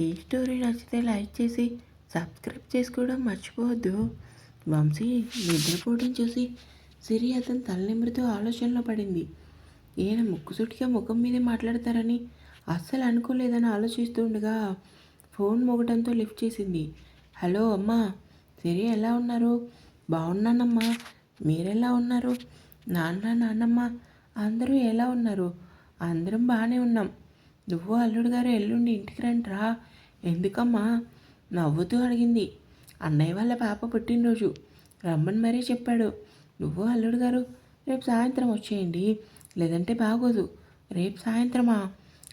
ఈ స్టోరీ నచ్చితే లైక్ చేసి సబ్స్క్రైబ్ చేసుకోవడం మర్చిపోవద్దు. వంశీ నిద్రపోవడం చూసి సిరి అతని తలనిమిరితో ఆలోచనలో పడింది. ఈయన ముక్కుసూటిగా ముఖం మీదే మాట్లాడతారని అస్సలు అనుకోలేదని ఆలోచిస్తూ ఉండగా ఫోన్ మోగడంతో లిఫ్ట్ చేసింది. హలో అమ్మా సిరి ఎలా ఉన్నారు? బాగున్నానమ్మా మీరెలా ఉన్నారు? నాన్న నాన్నమ్మ అందరూ ఎలా ఉన్నారు? అందరం బాగానే ఉన్నాం. నువ్వు అల్లుడు గారు ఎల్లుండి ఇంటికి రండిరా ఎందుకమ్మా? నవ్వుతూ అడిగింది. అన్నయ్య వాళ్ళ పాప పుట్టినరోజు. రమ్మని మరీ చెప్పాడు. నువ్వు అల్లుడు గారు రేపు సాయంత్రం వచ్చేయండి. లేదంటే బాగోదు. రేపు సాయంత్రమా?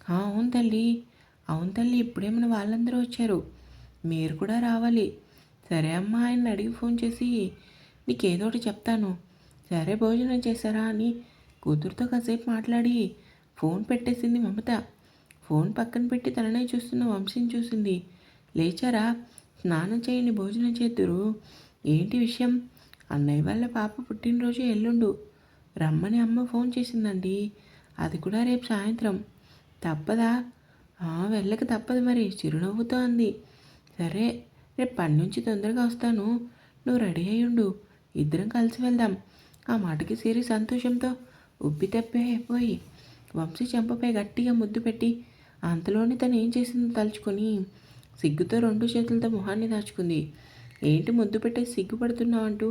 అవును తల్లి. అవును తల్లి ఇప్పుడే మన వాళ్ళందరూ వచ్చారు. మీరు కూడా రావాలి. సరే అమ్మా ఆయన అడిగి ఫోన్ చేసి నీకేదో ఒకటి చెప్తాను. సరే భోజనం చేశారా అని కూతురుతో కాసేపు మాట్లాడి ఫోన్ పెట్టేసింది మమత. ఫోన్ పక్కన పెట్టి తననే చూస్తున్న వంశీని చూసింది. లేచారా? స్నానం చేయండి భోజనం చేద్దురు. ఏంటి విషయం? అన్నయ్య వాళ్ళ పాప పుట్టినరోజు ఎల్లుండు. రమ్మని అమ్మ ఫోన్ చేసిందండి. అది కూడా రేపు సాయంత్రం. తప్పదా? వెళ్ళక తప్పదు మరి. చిరునవ్వుతో అంది. సరే రేపు పని నుంచి తొందరగా వస్తాను. నువ్వు రెడీ అయి ఉండు. ఇద్దరం కలిసి వెళ్దాం. ఆ మాటకి సిరి సంతోషంతో ఉబ్బి తప్పే పోయి వంశీ చెంపపై గట్టిగా ముద్దు పెట్టి అంతలోనే తను ఏం చేసిందో తలుచుకొని సిగ్గుతో రెండు చేతులతో మొహాన్ని దాచుకుంది. ఏంటి ముద్దు పెట్టే సిగ్గుపడుతున్నావు అంటూ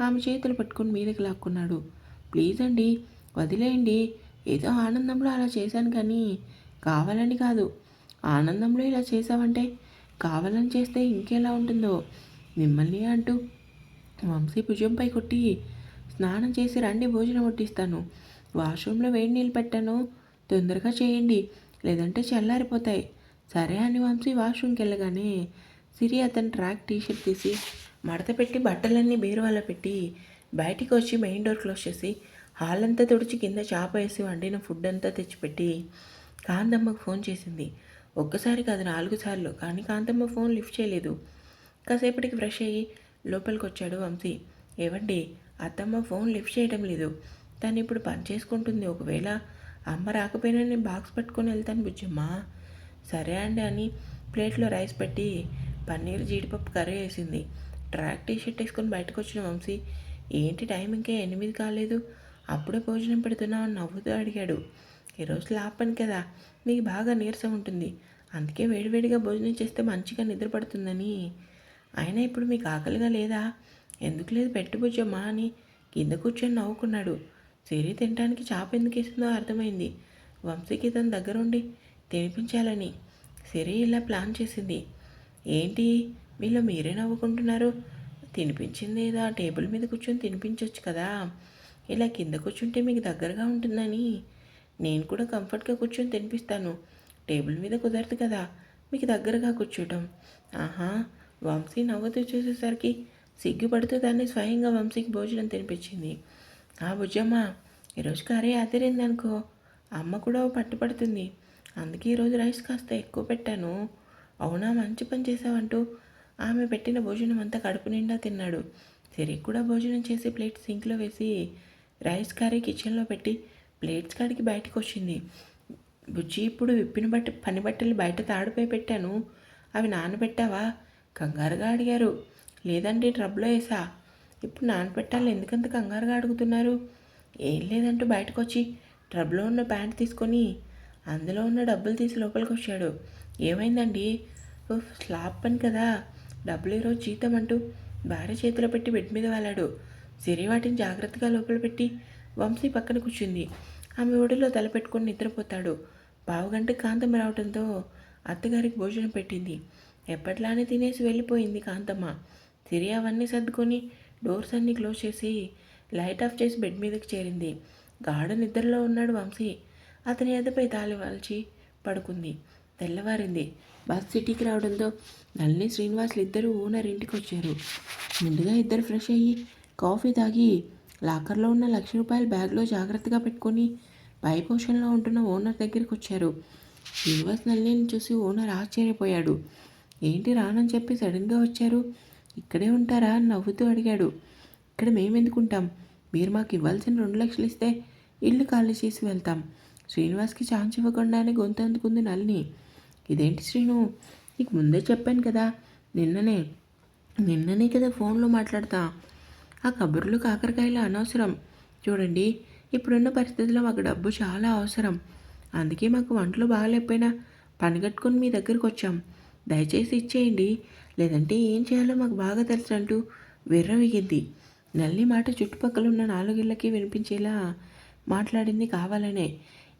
ఆమె చేతులు పట్టుకొని మీదకి లాక్కున్నాడు. ప్లీజ్ అండి వదిలేయండి. ఏదో ఆనందంలో అలా చేశాను కానీ కావాలని కాదు. ఆనందంలో ఇలా చేసావంటే కావాలని చేస్తే ఇంకెలా ఉంటుందో? మిమ్మల్ని అంటూ వంశీ భుజంపై కొట్టి స్నానం చేసి రండి భోజనం వడ్డిస్తాను. వాష్రూమ్లో వేడి నీళ్ళు పెట్టాను. తొందరగా చేయండి. లేదంటే చల్లారిపోతాయి. సరే అని వంశీ వాష్రూమ్కి వెళ్ళగానే సిరి అతని ట్రాక్ టీషర్ట్ తీసి మడత పెట్టి బట్టలన్నీ బీరువాలో పెట్టి బయటికి వచ్చి మెయిన్ డోర్ క్లోజ్ చేసి హాల్ అంతా తుడిచి కింద చాప వేసి వండిన ఫుడ్ అంతా తెచ్చిపెట్టి కాంతమ్మకు ఫోన్ చేసింది. ఒక్కసారి కాదు నాలుగు సార్లు. కానీ కాంతమ్మ ఫోన్ లిఫ్ట్ చేయలేదు. కాసేపటికి ఫ్రెష్ అయ్యి లోపలికి వచ్చాడు వంశీ. ఏవండి అత్తమ్మ ఫోన్ లిఫ్ట్ చేయడం లేదు. తను ఇప్పుడు పని చేసుకుంటుంది. ఒకవేళ అమ్మ రాకపోయినా నేను బాక్స్ పట్టుకొని వెళ్తాను బుజ్జమ్మ. సరే అండి అని ప్లేట్లో రైస్ పెట్టి పన్నీర్ జీడిపప్పు కర్రీ వేసింది. ట్రాక్ టీ షర్ట్ వేసుకొని బయటకు వచ్చిన వంశీ ఏంటి టైం ఇంకా ఎనిమిది కాలేదు? అప్పుడే భోజనం పెడుతున్నావు అని నవ్వుతూ అడిగాడు. ఈరోజు లాపని కదా నీకు బాగా నీరసం ఉంటుంది. అందుకే వేడివేడిగా భోజనం చేస్తే మంచిగా నిద్రపడుతుందని అయినా ఇప్పుడు మీకు ఆకలిగా లేదా? ఎందుకు లేదు పెట్టు బుజ్జమ్మా అని కింద కూర్చొని నవ్వుకున్నాడు. సిరి తినడానికి చాప ఎందుకు వేసిందో అర్థమైంది. వంశీకి తన దగ్గరుండి తినిపించాలని సిరి ఇలా ప్లాన్ చేసింది. ఏంటి? మీలో మీరే నవ్వుకుంటున్నారు. తినిపించింది ఏదో ఆ టేబుల్ మీద కూర్చొని తినిపించవచ్చు కదా. ఇలా కింద కూర్చుంటే మీకు దగ్గరగా ఉంటుందని. నేను కూడా కంఫర్ట్గా కూర్చొని తినిపిస్తాను. టేబుల్ మీద కుదరదు కదా. మీకు దగ్గరగా కూర్చోటం. ఆహా! వంశీ నవ్వుతూ చూసేసరికి సిగ్గుపడుతూ దాన్ని స్వయంగా వంశీకి భోజనం తినిపించింది. ఆ బుజ్జమ్మ ఈరోజు కర్రీ అదిరింది అనుకో అమ్మ కూడా పట్టుపడుతుంది అందుకే ఈరోజు రైస్ కాస్త ఎక్కువ పెట్టాను. అవునా మంచి పని చేసావంటూ ఆమె పెట్టిన భోజనం అంతా కడుపు నిండా తిన్నాడు. సిరి కూడా భోజనం చేసి ప్లేట్ సింక్లో వేసి రైస్ కర్రీ కిచెన్లో పెట్టి ప్లేట్స్ కాడికి బయటకు వచ్చింది. బుజ్జి ఇప్పుడు విప్పిన బట్ట పని బట్టలు బయట తాడుపై పెట్టాను. అవి నానబెట్టావా? కంగారుగా అడిగారు. లేదంటే ట్రబ్లో వేసా? ఇప్పుడు నానబెట్టాలి. ఎందుకంత కంగారుగా అడుగుతున్నారు? ఏం లేదంటూ బయటకు వచ్చి ట్రబ్లో ఉన్న ప్యాంట్ తీసుకొని అందులో ఉన్న డబ్బులు తీసి లోపలికి వచ్చాడు. ఏమైందండి? స్లాబ్ పని కదా. డబ్బులు ఈరోజు జీతం అంటూ భార్య చేతిలో పెట్టి బెడ్ మీద వాలాడు. సిరి వాటిని జాగ్రత్తగా లోపల పెట్టి వంశీ పక్కన కూర్చుంది. ఆమె ఒడిలో తలపెట్టుకుని నిద్రపోతాడు. పావుగంట కాంతమ్మ రావడంతో అత్తగారికి భోజనం పెట్టింది. ఎప్పట్లానే తినేసి వెళ్ళిపోయింది కాంతమ్మ. సిరి అవన్నీ సర్దుకొని డోర్స్ అన్నీ క్లోజ్ చేసి లైట్ ఆఫ్ చేసి బెడ్ మీదకి చేరింది. గాఢ నిద్రలో ఉన్నాడు వంశీ. అతని ఎదపై తాళి వాల్చి పడుకుంది. తెల్లవారింది. బస్ సిటీకి రావడంతో నల్లి శ్రీనివాసులు ఇద్దరు ఓనర్ ఇంటికి వచ్చారు ముందుగా ఇద్దరు ఫ్రెష్ అయ్యి కాఫీ తాగి లాకర్లో ఉన్న లక్ష రూపాయల బ్యాగ్లో జాగ్రత్తగా పెట్టుకొని పై పోర్షన్లో ఉంటున్న ఓనర్ దగ్గరికి వచ్చారు శ్రీనివాస్ నల్లిని చూసి ఓనర్ ఆశ్చర్యపోయాడు. ఏంటి రానని చెప్పి సడన్గా వచ్చారు? ఇక్కడే ఉంటారా అని నవ్వుతూ అడిగాడు. ఇక్కడ మేమెందుకుంటాం? మీరు మాకు ఇవ్వాల్సిన రెండు లక్షలు ఇస్తే ఇల్లు ఖాళీ చేసి వెళ్తాం. శ్రీనివాస్కి ఛాన్స్ ఇవ్వకుండానే గొంతు అందుకుంది నల్ని ఇదేంటి శ్రీను? నీకు ముందే చెప్పాను కదా. నిన్ననే నిన్ననే కదా ఫోన్లో మాట్లాడతా. ఆ కబుర్లు కాకరకాయలు అనవసరం. చూడండి ఇప్పుడున్న పరిస్థితుల్లో మాకు డబ్బు చాలా అవసరం. అందుకే మాకు వంటలు బాగాలేకపోయినా పని కట్టుకొని మీ దగ్గరికి వచ్చాం. దయచేసి ఇచ్చేయండి. లేదంటే ఏం చేయాలో మాకు బాగా తెలుసు అంటూ విర్రవిగింది నల్లి మాట చుట్టుపక్కల ఉన్న నాలుగిళ్ళకి వినిపించేలా మాట్లాడింది కావాలనే.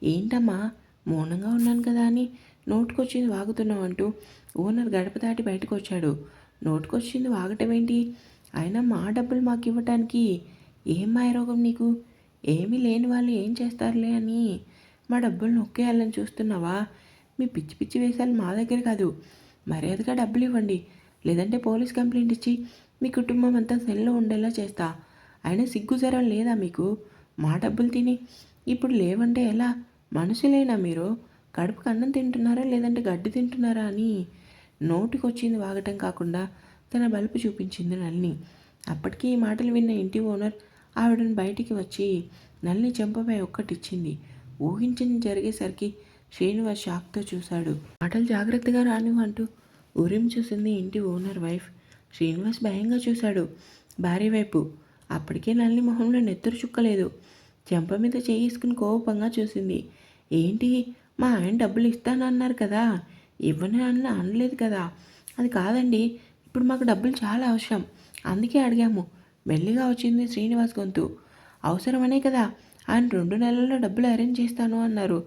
ఏంటమ్మా మౌనంగా ఉన్నాను కదా అని నోటుకొచ్చింది వాగుతున్నావు అంటూ ఓనర్ గడప దాటి బయటకు వచ్చాడు నోటుకొచ్చింది వాగటం ఏంటి అయినా మా డబ్బులు మాకు ఇవ్వటానికి ఏం మాయరోగం నీకు? ఏమీ లేని వాళ్ళు ఏం చేస్తారులే అని మా డబ్బులు నొక్కేయాలని చూస్తున్నావా? మీ పిచ్చి పిచ్చి వేసాలు మా దగ్గర కాదు. మర్యాదగా డబ్బులు ఇవ్వండి లేదంటే పోలీస్ కంప్లైంట్ ఇచ్చి మీ కుటుంబం అంతా సెల్లో ఉండేలా చేస్తా. అయినా సిగ్గుజరం లేదా మీకు? మా డబ్బులు తిని ఇప్పుడు లేవంటే ఎలా? మనుషులేనా మీరు? కడుపుకు అన్నం తింటున్నారా లేదంటే గడ్డి తింటున్నారా అని నోటికొచ్చింది వాగటం కాకుండా తన బలుపు చూపించింది నల్ని అప్పటికి ఈ మాటలు విన్న ఇంటి ఓనర్ ఆవిడని బయటికి వచ్చి నల్ని చెంపపై ఒక్కటిచ్చింది. ఊహించింది జరిగేసరికి శ్రీనివాస్ షాక్తో చూశాడు. మాటలు జాగ్రత్తగా రాను అంటూ ఉరిం చూసింది ఇంటి ఓనర్ వైఫ్. శ్రీనివాస్ భయంగా చూశాడు. భార్య వైపు. అప్పటికే నల్లి మొహంలో నెత్తురు చుక్కలేదు. చెంప మీద చేసుకుని కోపంగా చూసింది. ఏంటి? మా ఆయన డబ్బులు ఇస్తానన్నారు కదా. ఇవ్వని అని అనలేదు కదా. అది కాదండి. ఇప్పుడు మాకు డబ్బులు చాలా అవసరం. అందుకే అడిగాము. మెల్లిగా వచ్చింది శ్రీనివాస్ గొంతు. అవసరమనే కదా. ఆయన రెండు నెలల్లో డబ్బులు అరేంజ్ చేస్తాను అన్నారు.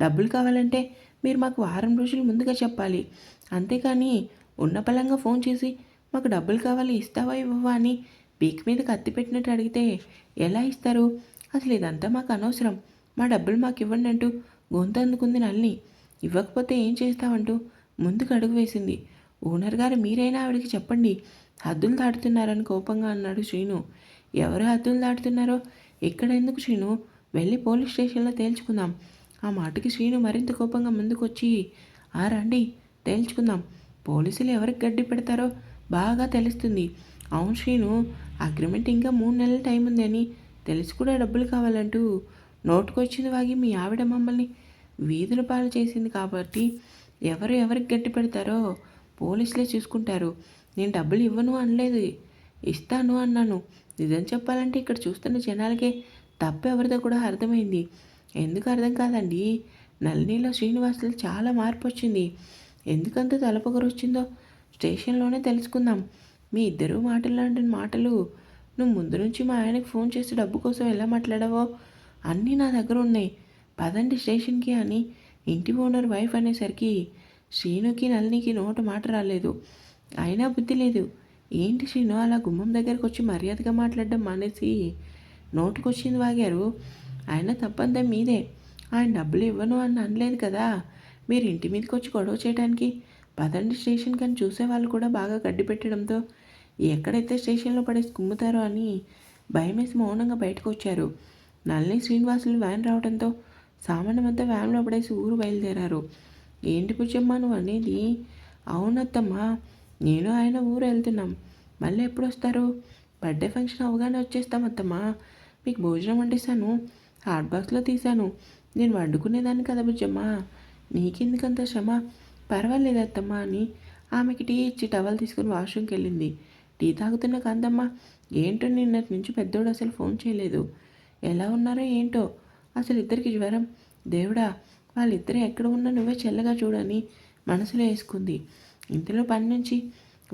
డబ్బులు కావాలంటే మీరు మాకు వారం రోజులు ముందుగా చెప్పాలి. అంతేకాని ఉన్న బలంగా ఫోన్ చేసి మాకు డబ్బులు కావాలి ఇస్తావా ఇవ్వవా అని పీక్ మీద కత్తి పెట్టినట్టు అడిగితే ఎలా ఇస్తారు? అసలు ఇదంతా మాకు అనవసరం. మా డబ్బులు మాకు ఇవ్వండి అంటూ గొంతు అందుకుంది నల్ని ఇవ్వకపోతే ఏం చేస్తామంటూ ముందుకు అడుగు వేసింది. ఓనర్ గారు మీరైనా ఆవిడకి చెప్పండి. హద్దులు దాటుతున్నారని కోపంగా అన్నాడు శ్రీను. ఎవరు హద్దులు దాటుతున్నారో? ఇక్కడ ఎందుకు శ్రీను? వెళ్ళి పోలీస్ స్టేషన్లో తేల్చుకుందాం. ఆ మాటకి శ్రీను మరింత కోపంగా ముందుకొచ్చి ఆ రండి. తేల్చుకుందాం. పోలీసులు ఎవరికి గడ్డి పెడతారో బాగా తెలుస్తుంది. అవును శ్రీను అగ్రిమెంట్ ఇంకా మూడు నెలల టైం ఉంది అని తెలిసి కూడా డబ్బులు కావాలంటూ నోటుకొచ్చింది వాగి మీ ఆవిడ మమ్మల్ని వీధుల పాలు చేసింది కాబట్టి ఎవరు ఎవరికి గట్టి పెడతారో పోలీసులే చూసుకుంటారు. నేను డబ్బులు ఇవ్వను అనలేదు. ఇస్తాను అన్నాను. నిజం చెప్పాలంటే ఇక్కడ చూస్తున్న జనాలకే తప్పు ఎవరిదో కూడా అర్థమైంది. ఎందుకు అర్థం కాదండి? నళినిలో శ్రీనివాసులు చాలా మార్పు వచ్చింది. ఎందుకంత తలపొగరు వచ్చిందో స్టేషన్లోనే తెలుసుకుందాం. మీ ఇద్దరు మాటలాంటి మాటలు. నువ్వు ముందు నుంచి మా ఆయనకు ఫోన్ చేసి డబ్బు కోసం ఎలా మాట్లాడావో? అన్నీ నా దగ్గర ఉన్నాయి. పదండి స్టేషన్కి అని ఇంటి ఓనర్ వైఫ్ అనేసరికి శ్రీనుకి నలినికి నోటు మాట రాలేదు. అయినా బుద్ధి లేదు. ఏంటి శ్రీను అలా గుమ్మం దగ్గరకు వచ్చి మర్యాదగా మాట్లాడడం మానేసి నోటుకొచ్చింది వాగారు? ఆయన తప్పంతా మీదే. ఆయన డబ్బులు ఇవ్వను అని అనలేదు కదా? మీరు ఇంటి మీదకి వచ్చి గొడవ చేయడానికి పదండి స్టేషన్ కానీ చూసేవాళ్ళు కూడా బాగా గడ్డి పెట్టడంతో ఎక్కడైతే స్టేషన్లో పడేసి కుమ్ముతారో అని భయమేసి మౌనంగా బయటకు వచ్చారు నల్లి శ్రీనివాసులు వ్యాన్ రావడంతో సామాన్యమంతా వ్యాన్లో పడేసి ఊరు బయలుదేరారు. ఏంటి పుచ్చమ్మ నువ్వు అనేది అవునత్తమ్మా నేను ఆయన ఊరు వెళ్తున్నాం. మళ్ళీ ఎప్పుడు వస్తారు బర్త్డే ఫంక్షన్ అవగానే వచ్చేస్తాం అత్తమ్మా. మీకు భోజనం వండిస్తాను హాట్ బాక్స్లో తీశాను. నేను వండుకునేదాన్ని కదా బుజ్జమ్మా నీకెందుకంత శ్రమ? పర్వాలేదు అత్తమ్మ అని ఆమెకి టీ ఇచ్చి టవల్ తీసుకుని వాష్రూమ్కి వెళ్ళింది. టీ తాగుతున్న కాంతమ్మ ఏంటో నిన్నటి నుంచి పెద్దోడు అసలు ఫోన్ చేయలేదు. ఎలా ఉన్నారో ఏంటో? అసలు ఇద్దరికి జ్వరం. దేవుడా వాళ్ళిద్దరు ఎక్కడ ఉన్నా నువ్వే చెల్లగా చూడని మనసులో వేసుకుంది. ఇంతలో పని నుంచి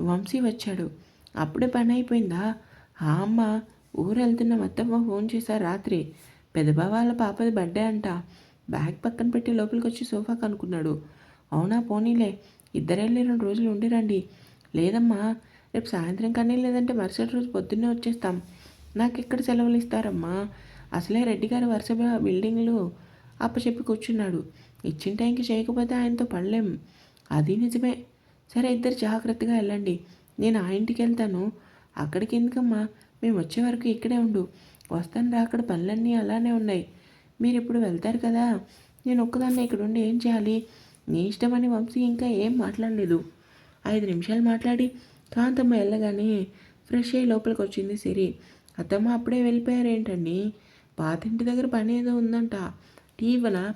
వంశీ వచ్చాడు. అప్పుడే పని అయిపోయిందా? ఆ అమ్మ ఊరు వెళ్తున్న మత్తమ్మ ఫోన్ చేశారు రాత్రి. పెదబావ వాళ్ళ పాపది బర్త్డే అంట. బ్యాగ్ పక్కన పెట్టి లోపలికి వచ్చి సోఫా కనుక్కున్నాడు. అవునా పోనీలే ఇద్దరెళ్ళి రెండు రోజులు ఉండిరండి. లేదమ్మా రేపు సాయంత్రం కానీ లేదంటే మరుసటి రోజు పొద్దున్నే వచ్చేస్తాం. నాకు ఎక్కడ సెలవులు ఇస్తారమ్మా? అసలే రెడ్డి గారు వరుస బిల్డింగ్లు అప్పచెప్పి కూర్చున్నాడు. ఇచ్చిన టైంకి చేయకపోతే ఆయనతో పడలేం. అది నిజమే. సరే ఇద్దరు జాగ్రత్తగా వెళ్ళండి. నేను ఆ ఇంటికి వెళ్తాను. అక్కడికి ఎందుకమ్మా? మేము వచ్చే వరకు ఇక్కడే ఉండు. వస్తాను రా అక్కడ పనులన్నీ అలానే ఉన్నాయి. మీరు ఇప్పుడు వెళ్తారు కదా. నేను ఒక్కదాన్ని ఇక్కడ ఉండి ఏం చేయాలి? నీ ఇష్టమని వంశీ ఇంకా ఏం మాట్లాడలేదు. ఐదు నిమిషాలు మాట్లాడి కాంతమ్మ వెళ్ళగానే ఫ్రెష్ అయ్యి లోపలికి వచ్చింది సిరి. అత్తమ్మ అప్పుడే వెళ్ళిపోయారేంటండి? పాతింటి దగ్గర పని ఏదో ఉందంట. టీ ఇవ్వనా?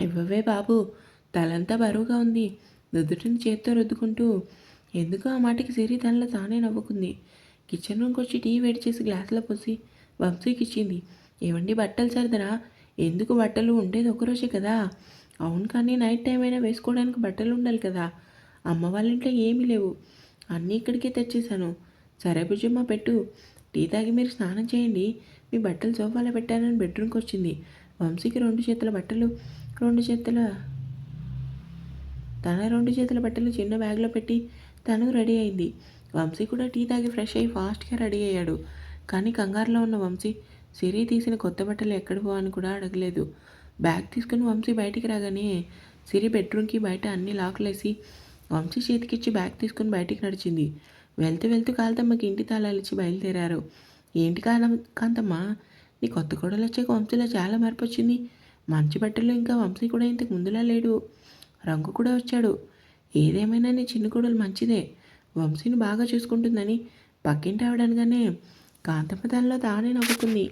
ఇవ్వవే బాబు. తలంతా బరువుగా ఉంది. దుద్దుటిని చేత్తో రుద్దుకుంటూ ఎందుకో ఆ మాటకి సిరి తనలో తానే నవ్వుకుంది. కిచెన్ రూమ్కి వచ్చి టీ వేడి చేసి గ్లాసులో పోసి వంశీకి ఇచ్చింది ఏమండి బట్టలు సర్దరా? ఎందుకు బట్టలు ఉండేది ఒకరోజే కదా? అవును కానీ నైట్ టైం అయినా వేసుకోవడానికి బట్టలు ఉండాలి కదా. అమ్మ వాళ్ళ ఇంట్లో ఏమీ లేవు. అన్నీ ఇక్కడికే తెచ్చేసాను సరే బుజ్జమ్మ పెట్టు. టీ తాగి మీరు స్నానం చేయండి. మీ బట్టలు సోఫాలో పెట్టానని బెడ్రూమ్కి వచ్చింది. వంశీకి రెండు చేతుల బట్టలు రెండు చేతుల తన రెండు చేతుల బట్టలు చిన్న బ్యాగ్లో పెట్టి తను రెడీ అయింది. వంశీ కూడా టీ తాగి ఫ్రెష్ అయ్యి ఫాస్ట్గా రెడీ అయ్యాడు. కానీ కంగారులో ఉన్న వంశీ సిరి తీసిన కొత్త బట్టలు ఎక్కడ పో అని కూడా అడగలేదు. బ్యాగ్ తీసుకుని వంశీ బయటికి రాగానే సిరి బెడ్రూమ్కి బయట అన్ని లాక్లేసి వంశీ చేతికిచ్చి బ్యాగ్ తీసుకుని బయటికి నడిచింది. వెళ్తూ వెళ్తూ కాంతమ్మకి ఇంటి తాళాలిచ్చి బయలుదేరారు. ఏంటి కాలం కాంతమ్మ నీ కొత్త కోడలు వచ్చాక వంశీలో చాలా మార్పు వచ్చింది. మంచి బట్టలు ఇంకా వంశీ కూడా ఇంతకు ముందులా లేడు. రంగు కూడా వచ్చాడు. ఏదేమైనా నీ చిన్న కోడలు మంచిదే. వంశీని బాగా చూసుకుంటుందని పక్కింటి ఆవిడనగానే కాంతమ్మ దాని తానే నవ్వుకుంది